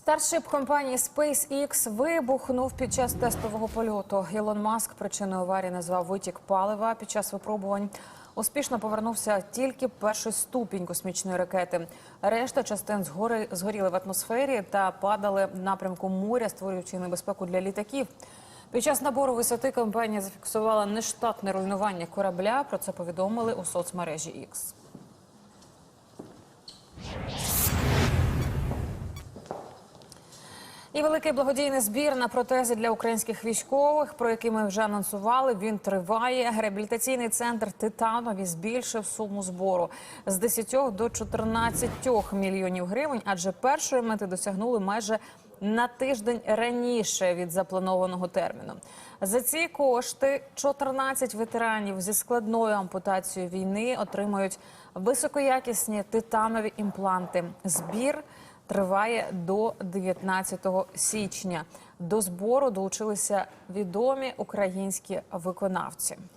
Старшип компанії SpaceX вибухнув під час тестового польоту. Ілон Маск причиною аварії назвав витік палива під час випробувань. Успішно повернувся тільки перший ступінь космічної ракети. Решта частин згори згоріли в атмосфері та падали в напрямку моря, створюючи небезпеку для літаків. Під час набору висоти компанія зафіксувала нештатне руйнування корабля. Про це повідомили у соцмережі X. І великий благодійний збір на протези для українських військових, про який ми вже анонсували. Він триває. Реабілітаційний центр Титанові збільшив суму збору з 10 до 14 мільйонів гривень, адже першої мети досягнули майже на тиждень раніше від запланованого терміну. За ці кошти 14 ветеранів зі складною ампутацією війни отримають високоякісні титанові імпланти. Збір триває до 19 січня. До збору долучилися відомі українські виконавці.